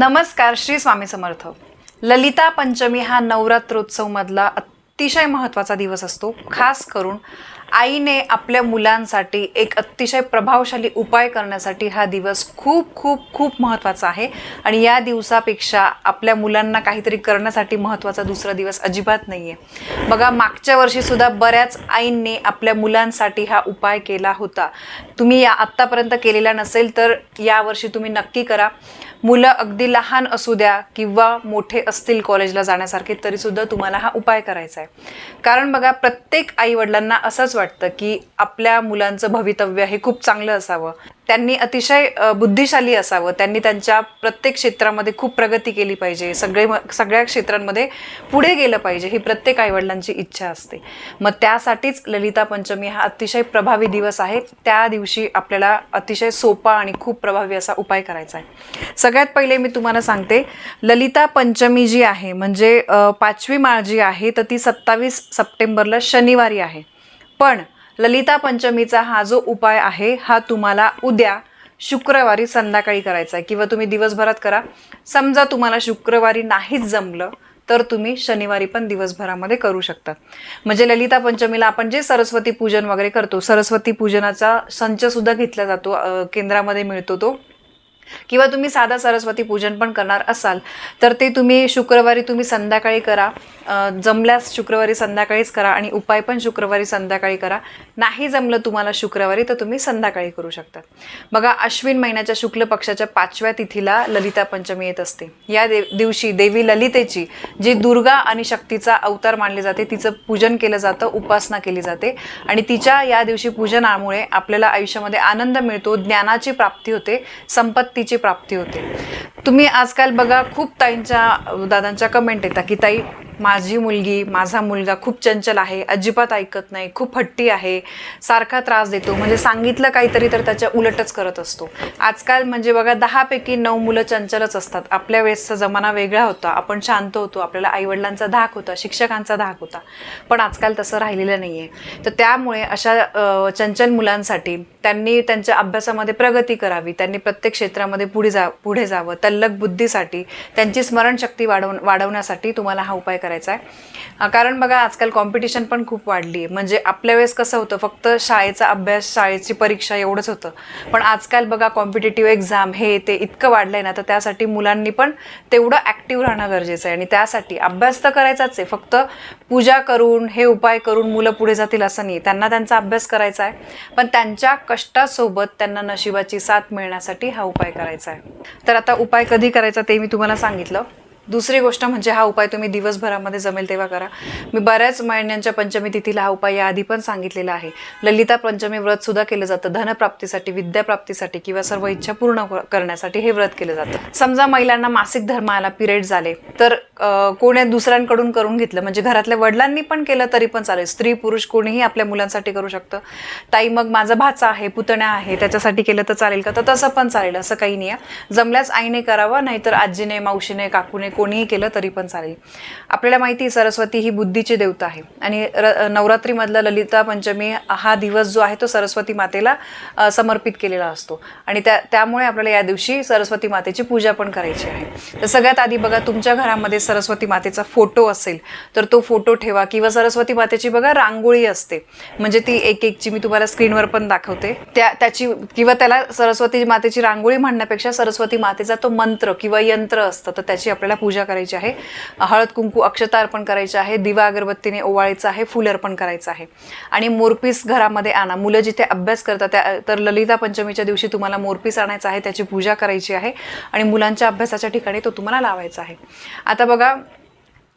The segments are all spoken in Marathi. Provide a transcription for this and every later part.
नमस्कार श्री स्वामी समर्थ. ललिता पंचमी हा नवरात्रोत्सव मधला अतिशय महत्त्वाचा दिवस असतो. खास करून आईने आपल्या मुलांसाठी एक अतिशय प्रभावशाली उपाय करण्यासाठी हा दिवस खूप खूप खूप महत्त्वाचा आहे. आणि या दिवसापेक्षा आपल्या मुलांना काहीतरी करण्यासाठी महत्त्वाचा दुसरा दिवस अजिबात नाही आहे बघा मागच्या वर्षीसुद्धा बऱ्याच आईंनी आपल्या मुलांसाठी हा उपाय केला होता. तुम्ही या आत्तापर्यंत केलेला नसेल तर यावर्षी तुम्ही नक्की करा. मुलं अगदी लहान असू द्या किंवा मोठे असतील कॉलेजला जाण्यासारखे तरीसुद्धा तुम्हाला हा उपाय करायचा आहे. कारण बघा प्रत्येक आईवडिलांना असंच वाटतं की आपल्या मुलांचं भवितव्य हे खूप चांगलं असावं. त्यांनी अतिशय बुद्धिशाली असावं. त्यांनी त्यांच्या प्रत्येक क्षेत्रामध्ये खूप प्रगती केली पाहिजे. सगळे सगळ्या क्षेत्रांमध्ये पुढे गेलं पाहिजे ही प्रत्येक आईवडिलांची इच्छा असते. मग त्यासाठीच ललिता पंचमी हा अतिशय प्रभावी दिवस आहे. त्या दिवशी आपल्याला अतिशय सोपा आणि खूप प्रभावी असा उपाय करायचा आहे. सगळ्यात पहिले मी तुम्हाला सांगते ललिता पंचमी जी आहे म्हणजे पाचवी माळ जी आहे तर ती सत्तावीस सप्टेंबरला शनिवारी आहे. पण ललिता पंचमीचा हा जो उपाय आहे हा तुम्हाला उद्या शुक्रवारी संध्याकाळी करायचा आहे. किंवा तुम्ही दिवसभरात करा. समजा तुम्हाला शुक्रवारी नाहीच जमलं तर तुम्ही शनिवारी पण दिवसभरामध्ये करू शकता. म्हणजे ललिता पंचमीला आपण जे सरस्वती पूजन वगैरे करतो सरस्वती पूजनाचा संच सुद्धा घेतला जातो केंद्रामध्ये मिळतो तो. किंवा तुम्ही साधा सरस्वती पूजन पण करणार असाल तर ते तुम्ही शुक्रवारी तुम्ही संध्याकाळी करा. जमल्यास शुक्रवारी संध्याकाळीच करा आणि उपाय पण शुक्रवारी संध्याकाळी करा. नाही जमलं तुम्हाला शुक्रवारी तर तुम्ही संध्याकाळी करू शकता. बघा अश्विन महिन्याच्या शुक्ल पक्षाच्या पाचव्या तिथीला ललिता पंचमी येत असते. या देव दिवशी देवी ललितेची जी दुर्गा आणि शक्तीचा अवतार मानले जाते तिचं पूजन केलं जातं उपासना केली जाते. आणि तिच्या या दिवशी पूजनामुळे आपल्याला आयुष्यामध्ये आनंद मिळतो ज्ञानाची प्राप्ती होते संपत्ती शक्तीची प्राप्ती होते. तुम्ही आजकाल बघा खूप ताईंच्या दादांच्या कमेंट येतात की ताई माझी मुलगी माझा मुलगा खूप चंचल आहे अजिबात ऐकत नाही खूप हट्टी आहे सारखा त्रास देतो. म्हणजे सांगितलं काहीतरी तर त्याच्या उलटच करत असतो. आजकाल म्हणजे बघा दहापैकी नऊ मुलं चंचलच असतात. आपल्या वेळेसचा जमाना वेगळा होता. आपण शांत होतो. आपल्याला आईवडिलांचा धाक होता. शिक्षकांचा धाक होता. पण आजकाल तसं राहिलेलं नाही आहे तर त्यामुळे अशा चंचल मुलांसाठी त्यांनी त्यांच्या अभ्यासामध्ये प्रगती करावी. त्यांनी प्रत्येक क्षेत्रामध्ये पुढे जा पुढे जावं. तल्लक बुद्धीसाठी त्यांची स्मरणशक्ती वाढव वाढवण्यासाठी तुम्हाला हा उपाय करायचा आहे. कारण बघा आजकाल कॉम्पिटिशन पण खूप वाढली आहे म्हणजे आपल्या वेळेस कसं होतं फक्त शाळेचा अभ्यास शाळेची परीक्षा एवढंच होतं. पण आजकाल बघा कॉम्पिटेटिव्ह एक्झाम हे ते इतकं वाढलं आहे ना तर त्यासाठी मुलांनी पण तेवढं ॲक्टिव्ह राहणं गरजेचं आहे. आणि त्यासाठी अभ्यास तर करायचाच आहे. फक्त पूजा करून हे उपाय करून मुलं पुढे जातील असं नाही. त्यांना त्यांचा अभ्यास करायचा आहे. पण त्यांच्या कष्टासोबत त्यांना नशिबाची साथ मिळण्यासाठी हा उपाय करायचा आहे. तर आता उपाय कधी करायचा ते मी तुम्हाला सांगितलं. दुसरी गोष्ट म्हणजे हा उपाय तुम्ही दिवसभरामध्ये जमेल तेव्हा करा. मी बऱ्याच महिन्यांच्या पंचमी तिथीला हा उपाय याआधी पण सांगितलेला आहे. ललिता पंचमी व्रत सुद्धा केलं जातं. धनप्राप्तीसाठी विद्याप्राप्तीसाठी किंवा सर्व इच्छा पूर्ण करण्यासाठी हे व्रत केलं जातं. समजा महिलांना मासिक धर्माला पिरियड झाले तर कोणी दुसऱ्यांकडून करून घेतलं. म्हणजे घरातल्या वडिलांनी पण केलं तरी पण चालेल. स्त्री पुरुष कोणीही आपल्या मुलांसाठी करू शकतं. ताई मग माझा भाचा आहे पुतण्या आहे त्याच्यासाठी केलं तर चालेल का? तर तसं पण चालेल. असं काही नाही आहे. जमल्यास आईने करावं नाहीतर आजीने मावशीने काकूने कोणीही केलं तरी पण चालेल. आपल्याला माहिती आहे सरस्वती ही बुद्धीची देवता आहे. आणि र नवरात्रीमधला ललिता पंचमी हा दिवस जो आहे तो सरस्वती मातेला समर्पित केलेला असतो. आणि त्या त्यामुळे आपल्याला या दिवशी सरस्वती मातेची पूजा पण करायची आहे. तर सगळ्यात आधी बघा तुमच्या घरामध्ये सरस्वती मातेचा फोटो असेल तर तो फोटो ठेवा. किंवा सरस्वती मातेची बघा रांगोळी असते. म्हणजे ती एक एकची मी तुम्हाला स्क्रीनवर पण दाखवते. त्या त्याची किंवा त्याला सरस्वती मातेची रांगोळी म्हणण्यापेक्षा सरस्वती मातेचा तो मंत्र किंवा यंत्र असतं तर त्याची आपल्याला पूजा करायची आहे. हळद कुंकू अक्षता अर्पण करायची आहे. दिवा अगरबत्तीने ओवाळायचं आहे. फुल अर्पण करायचं आहे. आणि मोरपीस घरामध्ये आणा. मुलं जिथे अभ्यास करतात त्या तर ललिता पंचमीच्या दिवशी तुम्हाला मोरपीस आणायचा आहे त्याची पूजा करायची आहे. आणि मुलांच्या अभ्यासाच्या ठिकाणी तो तुम्हाला लावायचा आहे. आता बघा बघा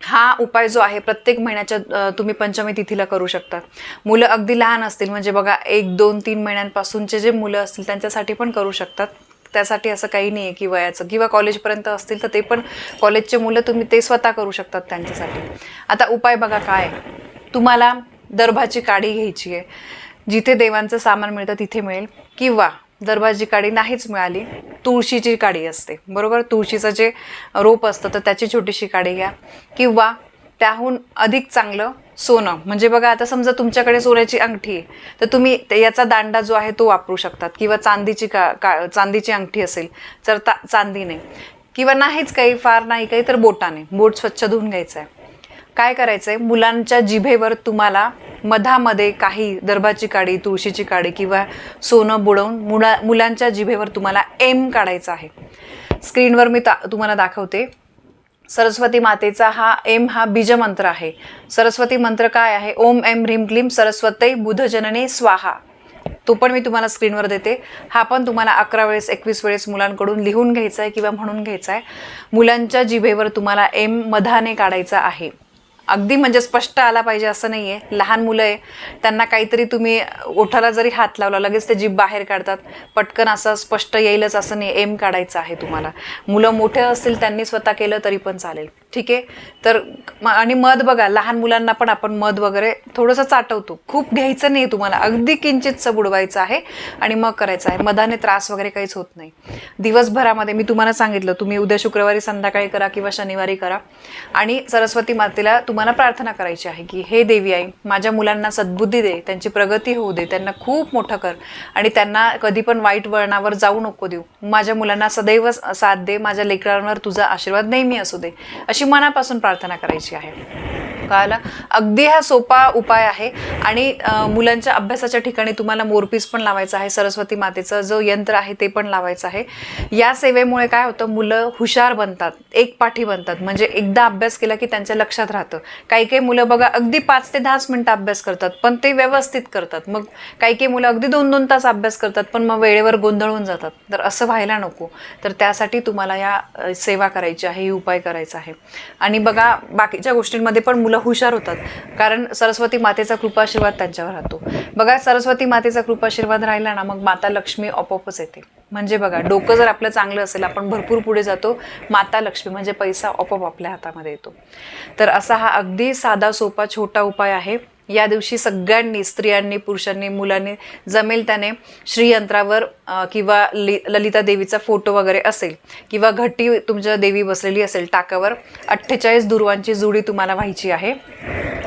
हा उपाय जो आहे प्रत्येक महिन्याच्या तुम्ही पंचमी तिथीला करू शकता. मुलं अगदी लहान असतील म्हणजे बघा एक दोन तीन महिन्यांपासूनचे जे मुलं असतील त्यांच्यासाठी पण करू शकतात. त्यासाठी असं काही नाही आहे की वयाचं. किंवा कॉलेजपर्यंत असतील तर ते पण कॉलेजचे मुलं तुम्ही ते स्वतः करू शकतात त्यांच्यासाठी. आता उपाय बघा काय तुम्हाला दर्भाची काडी घ्यायची आहे. जिथे देवांचं सामान मिळतं तिथे मिळेल. किंवा दरबारची काडी नाहीच मिळाली. तुळशीची काडी असते. बरोबर? तुळशीचं जे रोप असतं तर त्याची छोटीशी काडी घ्या. किंवा त्याहून अधिक चांगलं सोनं. म्हणजे बघा आता समजा तुमच्याकडे सोन्याची अंगठी आहे तर तुम्ही याचा दांडा जो आहे तो वापरू शकतात. किंवा चांदीची का का चांदीची अंगठी असेल तर ता चांदी नाही. किंवा नाहीच काही फार नाही काही तर बोटाने. बोट स्वच्छ धुवून घ्यायचं आहे काय करायचं आहे मुलांच्या जिभेवर तुम्हाला मधामध्ये काही दर्भाची काडी तुळशीची काडी किंवा सोनं बुडवून मुला मुलांच्या जिभेवर तुम्हाला एम काढायचा आहे. स्क्रीनवर मी ता तुम्हाला दाखवते. सरस्वती मातेचा हा एम हा बीजमंत्र आहे. सरस्वती मंत्र काय आहे? ओम एम ह्रीम क्लीम सरस्वती बुधजनने स्वाहा. तो पण मी तुम्हाला स्क्रीनवर देते. हा पण तुम्हाला अकरा वेळेस एकवीस वेळेस मुलांकडून लिहून घ्यायचा आहे किंवा म्हणून घ्यायचा आहे मुलांच्या जिभेवर तुम्हाला एम मधाने काढायचा आहे. अगदी म्हणजे स्पष्ट आला पाहिजे असं नाही आहे लहान मुलं आहे त्यांना काहीतरी तुम्ही ओठाला जरी हात लावला लगेच ते जीभ बाहेर काढतात. पटकन असं स्पष्ट येईलच असं नाही एम काढायचं आहे तुम्हाला. मुलं मोठे असतील त्यांनी स्वतः केलं तरी पण चालेल. ठीक आहे? तर आणि मध बघा लहान मुलांना पण आपण मध वगैरे थोडंसं चाटवतो. खूप घ्यायचं नाही तुम्हाला. अगदी किंचितचं बुडवायचं आहे आणि मग करायचं आहे. मधाने त्रास वगैरे काहीच होत नाही. दिवसभरामध्ये मी तुम्हाला सांगितलं तुम्ही उद्या शुक्रवारी संध्याकाळी करा किंवा शनिवारी करा. आणि सरस्वती मातेला तुम्हाला प्रार्थना करायची आहे की हे देवी आई माझ्या मुलांना सद्बुद्धी दे त्यांची प्रगती होऊ दे त्यांना खूप मोठं कर आणि त्यांना कधी पण वाईट वळणावर जाऊ नको देऊ. माझ्या मुलांना सदैव साथ दे माझ्या लेकरांवर तुझा आशीर्वाद नेहमी असू दे. अशी मनापासून प्रार्थना करायची आहे. कळालं अगदी हा सोपा उपाय आहे. आणि मुलांच्या अभ्यासाच्या ठिकाणी तुम्हाला मोरपीस पण लावायचं आहे सरस्वती मातेचं जो यंत्र आहे ते पण लावायचं आहे. या सेवेमुळे काय होतं मुलं हुशार बनतात एक पाठी बनतात. म्हणजे एकदा अभ्यास केला की त्यांच्या लक्षात राहतं. काही काही मुलं बघा अगदी पाच ते दहाच मिनटं अभ्यास करतात पण ते व्यवस्थित करतात. मग काही काही मुलं अगदी दोन दोन तास अभ्यास करतात पण मग वेळेवर गोंधळून जातात. तर असं व्हायला नको. तर त्यासाठी तुम्हाला या सेवा करायची आहे ही उपाय करायचा आहे. आणि बघा बाकीच्या गोष्टींमध्ये पण मुलं हुशार होतात. कारण सरस्वती मातेचा कृपाशीर्वाद त्यांच्यावर राहतो. बघा सरस्वती मातेचा कृपाशीर्वाद राहिला ना मग माता लक्ष्मी आपोआपच येते. म्हणजे बघा डोकं जर आपलं चांगलं असेल आपण भरपूर पुढे जातो माता लक्ष्मी म्हणजे पैसा आपोआप आपल्या हातामध्ये येतो. तर असा हा अगदी साधा सोपा छोटा उपाय आहे. या दिवशी सगळ्यांनी स्त्रियांनी पुरुषांनी मुलांनी जमेल त्याने श्रीयंत्रावर किंवा लि ललिता देवीचा फोटो वगैरे असेल किंवा घटी तुमच्या देवी बसलेली असेल टाकावर अठ्ठेचाळीस दुर्वांची जुडी तुम्हाला व्हायची आहे.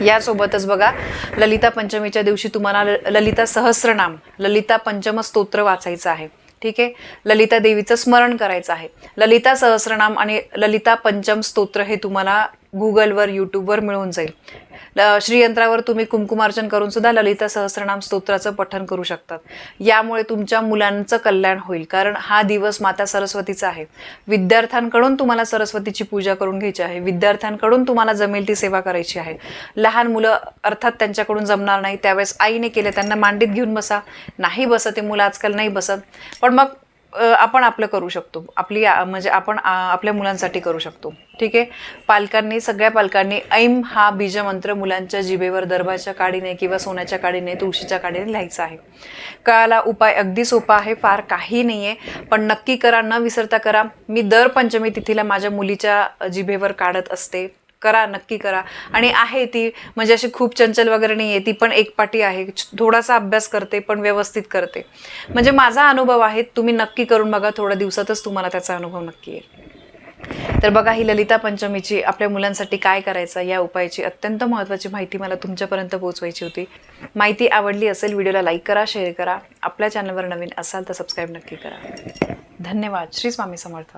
यासोबतच बघा ललिता पंचमीच्या दिवशी तुम्हाला ल- ललिता सहस्रनाम ललिता पंचम स्तोत्र वाचायचं आहे. ठीक आहे? ललिता देवीचं स्मरण करायचं आहे. ललिता सहस्रनाम आणि ललिता पंचम स्तोत्र हे तुम्हाला गुगलवर यूट्यूबवर मिळून जाईल. श्रीयंत्रावर तुम्ही कुमकुमार्चन करून सुद्धा ललिता सहस्रनाम स्तोत्राचं पठन करू शकतात. यामुळे तुमच्या मुलांचं कल्याण होईल. कारण हा दिवस माता सरस्वतीचा आहे. विद्यार्थ्यांकडून तुम्हाला सरस्वतीची पूजा करून घ्यायची आहे. विद्यार्थ्यांकडून तुम्हाला जमेल ती सेवा करायची आहे. लहान मुलं अर्थात त्यांच्याकडून जमणार नाही. त्यावेळेस आईने केले त्यांना मांडीत घेऊन बसा. नाही बसत ते मुलं आजकाल नाही बसत. पण मग आपण आपलं करू शकतो. आपली म्हणजे आपण आपल्या मुलांसाठी करू शकतो. ठीक आहे? पालकांनी सगळ्या पालकांनी ऐम हा बीजमंत्र मुलांच्या जिभेवर दर्भाच्या काडीने किंवा सोन्याच्या काडीने तुळशीच्या काडीने लिहायचा आहे. कळाला उपाय अगदी सोपा आहे फार काही नाही आहे पण नक्की करा न विसरता करा. मी दर पंचमी तिथीला माझ्या मुलीच्या जिभेवर काढत असते. करा नक्की करा. आणि आहे ती म्हणजे अशी खूप चंचल वगैरे नाही आहे ती पण एकपाटी आहे. थोडासा अभ्यास करते पण व्यवस्थित करते. म्हणजे माझा अनुभव आहे तुम्ही नक्की करून बघा थोड्या दिवसातच तुम्हाला त्याचा अनुभव नक्की येईल. तर बघा ही ललिता पंचमीची आपल्या मुलांसाठी काय करायचं या उपायाची अत्यंत महत्त्वाची माहिती मला तुमच्यापर्यंत पोहोचवायची होती. माहिती आवडली असेल व्हिडिओला लाईक करा शेअर करा. आपल्या चॅनलवर नवीन असाल तर सबस्क्राईब नक्की करा. धन्यवाद. श्री स्वामी समर्थ.